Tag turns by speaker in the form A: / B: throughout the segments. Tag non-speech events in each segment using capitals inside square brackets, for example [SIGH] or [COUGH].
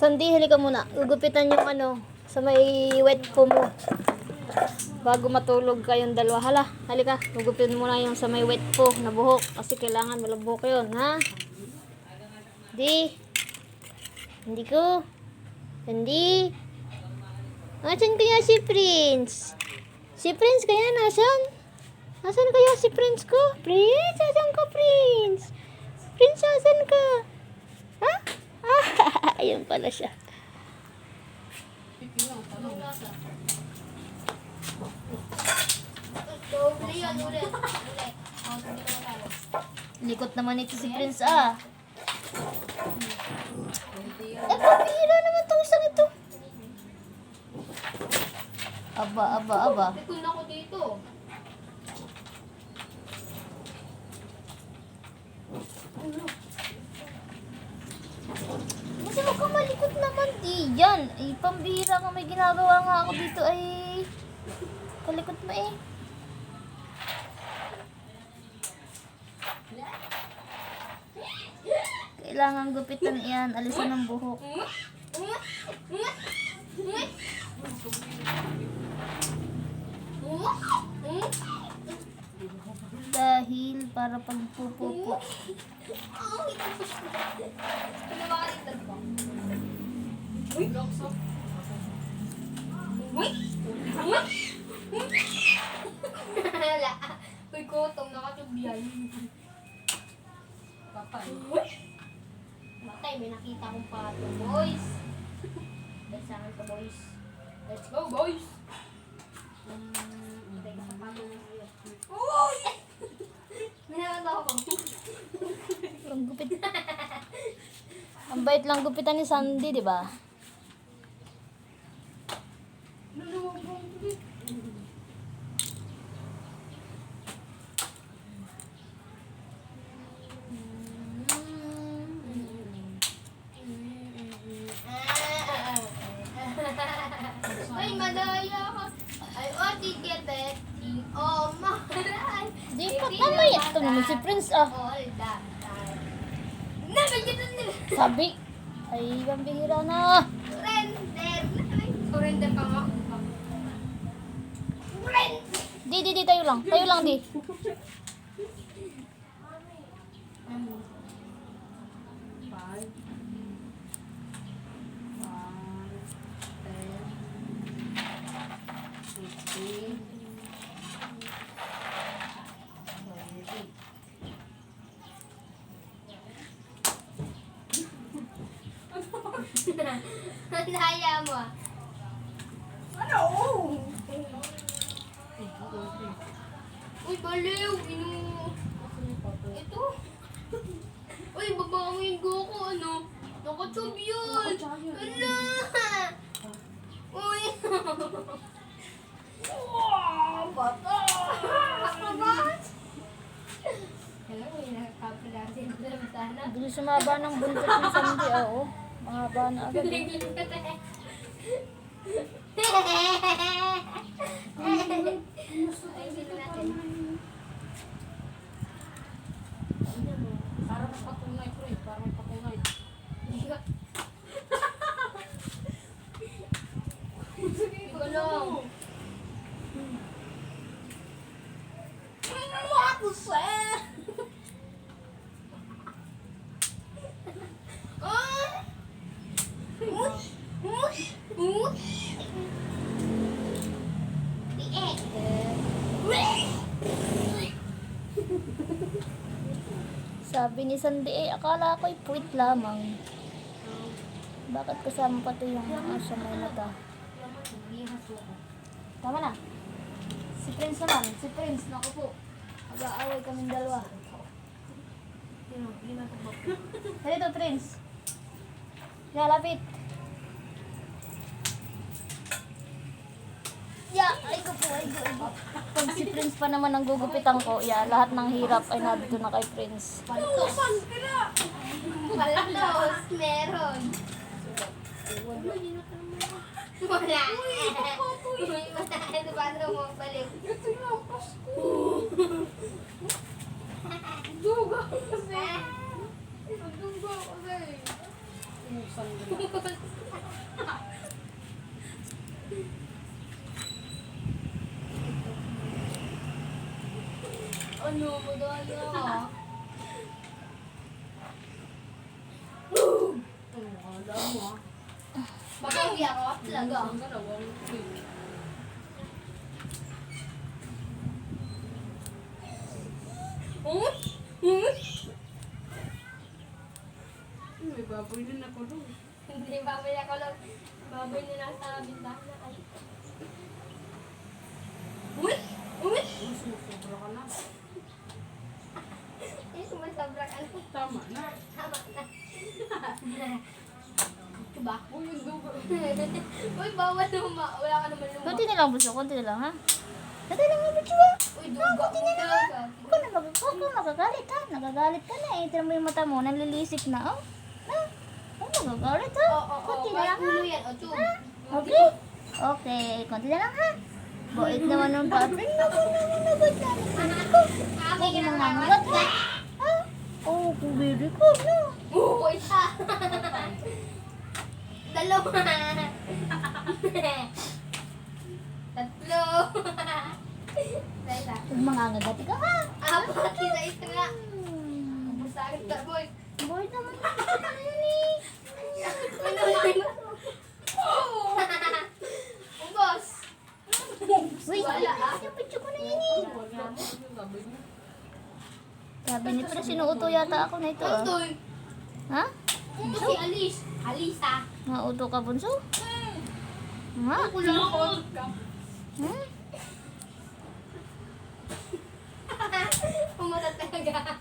A: Sandy, halika muna. Gugupitan yung ano, sa may wet po mo. Bago matulog kayong dalawa. Hala, halika. Gugupitan mo na yung sa may wet po na buhok. Kasi kailangan malabok yun, ha? Di. Hindi ko. Hindi. Asan kaya si Prince? Si Prince kaya nasan? Asan kaya si Prince ko? Prince, asan ka Prince? Prince, asan ka? Ha? Ah, [LAUGHS] ayun pala siya.
B: Oh.
A: Likot naman ito si Prince ah. Eh, pabihira naman tong isang ito. Aba, aba, aba.
B: Likod ako dito.
A: Kasi huwag kang malikot naman, di yan. Ay, pambihira ka may ginagawa nga ako dito ay... Kalikot mo eh. Kailangan gupitan yan. Alisan ng buhok. Dahil para pagpupupo.
B: Wala. Uy, kotong nakatubyan. Kapal. Matay, may nakita kong pato, boys. Let's saan ka, boys. Let's go, boys. Hmm, teka, sa pato na sa'yo. Uy! May nakita ako.
A: Ang gupit. Ang bait lang gupitan ni Sandy, di ba?
B: Ay, madaya ka. Ay, oh, tiket, Oh, maray.
A: Di pa mamaya. Ito naman si Prince ah. Sabi. Ay, pambihira na.
B: Surrender. Surrender nga. Surrender.
A: Di, di, di, tayo lang. Tayo lang, di.
B: Daya mo ah. Ano? Uy, baliw! Inu... Ito? Uy, babawin ko ako, ano? Nakachub yun! Ala! Uy! Wow! Bata! Akabat! Hello, may nakakapila din sa sana.
A: Bilis sumaba ng buntot ni Sandy, oh. Mahaba na agad. [LAUGHS] eh.
B: Para patunay ko eh, para may patunay. Ikaw lang. What the fuck? Ah! Mush! Mush! Mush! Biek!
A: Sabi ni Sandy, eh, akala ko'y puwit lamang. Bakit kasama pa to yung asa may mata? Tama na. Si Prince naman. Si Prince, naku po. Mag-aaway kaming dalawa. Dito, [LAUGHS] Prince. Ya, lapit. Ya, ay ko po, ay ko, ay ko. Pag si Prince pa naman ang gugupitan ko, ya, lahat ng hirap ay nandito na kay Prince.
B: Paltos! Meron! Wala! Uy, ano ba ito mo balik? Ito yung Pasko! Duga kasi! Duga kasi! Ano mo daya? Baka hindi ako talaga. Hmm? Hmm?
C: May baboy na nakulong.
B: Hindi, baboy ako lang. Baboy na nasa bintahan na ay. Uy! Uy!
C: Sumusobra ka na.
B: Eh, sumasobra ka na.
C: Tama na.
B: Tama na. Diba?
C: Uy, yung dugo. [LAUGHS]
B: Uy, bawal luma. Wala ka naman luma.
A: Konti na lang, buso. Konti na lang, ha? Konti lang yung video, ha?
B: Uy, duga mo talaga.
A: Huwag ka na mag- huwag kang magagalit, ha? Nagagalit ka na, eh. Tignan mo yung mata mo, nalilisik na, oh. Ha? Huwag magagalit, ha?
B: Oo, oo, oo.
A: Konti na lang, ha?
B: ulo yan. O, tube.
A: Okay? Okay, konti na lang, ha? Boit naman ng boyfriend mo. Kung naman nabot na.
B: Aking
A: Huwag mo
B: kinakawan.
A: nangat, ha? Ha? Oh, kung very good, no?
B: Oo, isa. Dalawa. Tatlo. Isa.
A: Huwag mangangagati ka, ha?
B: Apat. Isa isa nga. Masakit ka, boy.
A: Boit naman. Ano
B: naman? Ang boss.
A: Uy,
B: Wala, ah.
A: yung picture ko na yun, eh.
C: Wala mo yung baboy na.
A: Sabi ni Pre, sinuuto yata ako na ito, ah. Ha?
B: Ito si Alice. Alisa.
A: Mauto ka, bunso? Ha?
B: Kulang ako.
A: Hmm? [LAUGHS]
B: Pumunta talaga.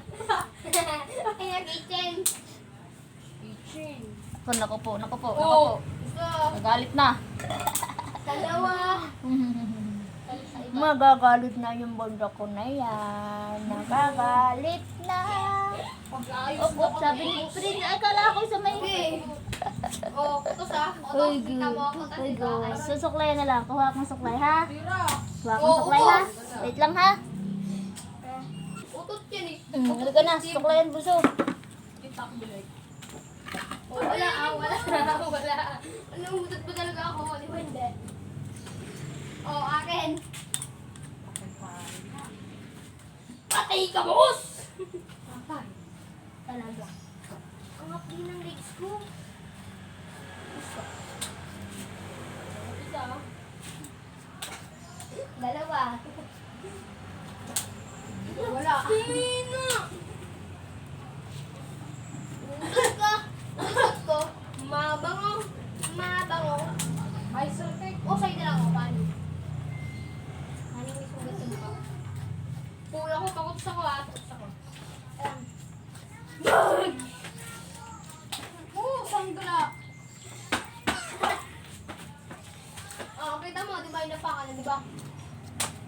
B: [LAUGHS] Kaya kitchen.
C: Kitchen.
A: Ako, naku po, naku po, naku
B: Oo.
A: po. Nagalit na.
B: Dalawa. [LAUGHS]
A: Magagalit na yung bondo ko na yan. Nagagalit na.
C: Pag-ayos
A: Op, op, sabi ni Pre, akala ko sa may...
B: Oh, kutos ah.
A: Uy,
B: Kutos. Kita mo ako.
A: Uy, go. Susuklay na lang. Kuha kang suklay, ha? Kuha
B: Oo,
A: suklay, ha?
B: ubos.
A: Wait lang, ha?
B: Utot yan eh.
A: Mm, halika na, suklayan, buso.
C: Itak bilag.
B: Oh, wala ah, wala. [LAUGHS] wala. Ano, umutot ba talaga ako? Di ba hindi? Oh, akin. Patay ka, boss! Patay. Talaga. Ang hapdi ng legs ko. Isa. Isa. Dalawa. Wala. Tumina! Usot ka. Usot ko. Mabango. Mabango.
C: Ay, sultek.
B: O, sa'yo na lang ako. Paano? Ano yung mismo gusto mo? Pula ko, pakutos ako ah. Pakutos ako. Ayan.
C: Oo, sanggala.
B: Oh, kita mo, di ba yung napakan na, di ba?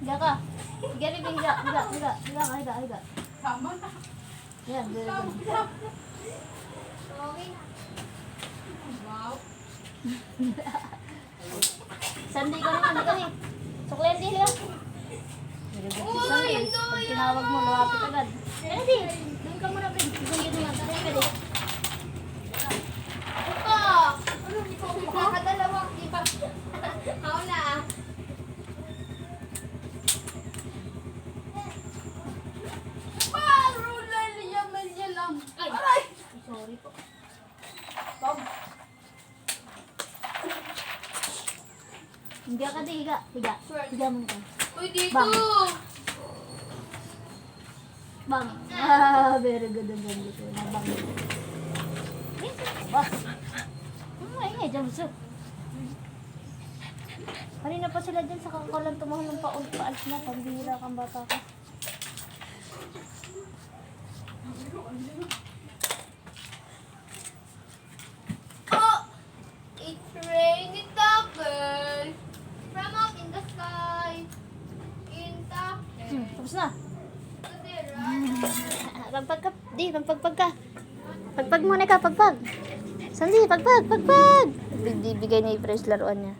A: Higa ka. Higa, higa, higa, higa, higa, higa, ka, higa, higa.
C: Tama na.
A: Yan, very good.
B: Okay na.
C: Wow. [LAUGHS]
A: Sandy ka naman, higa ni. Suklayan din, higa.
B: Uy,
A: Sandy,
B: ang daya!
A: pag tinawag mo, lumapit agad. Di, doon ka muna, Ben. Doon ka muna, tayo ka di.
B: Ito! Ano, Kakadalawa, di ba? Ako na ah.
C: Marulal yaman niya lang.
B: Ay!
C: Aray!
B: Sorry po.
C: Bob.
A: Higa ka di, higa. Higa. Higa mo ka.
B: Uy, dito!
A: Bang. Bang. Ah, very good ang ganda ko. Nabang. Eh, Bah. Ano ay nga, dyan gusto. Kanina pa sila dyan sa kakalan tumahal ng paul paalis na. Pambihira kang bata ka.
B: Oh!
A: Tapos na. Pagpag ka. Di, pagpagpag ka. Pagpag muna ka, pagpag. Sandy, pagpag, pagpag. Bibigay ni Pres laruan niya.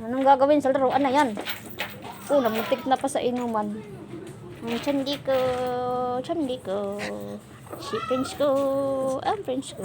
A: Anong gagawin sa laruan na yan? Oh, namuntik na pa sa inuman. Ang chandi ko, chandi ko. Si Prince ko, ang Prince ko.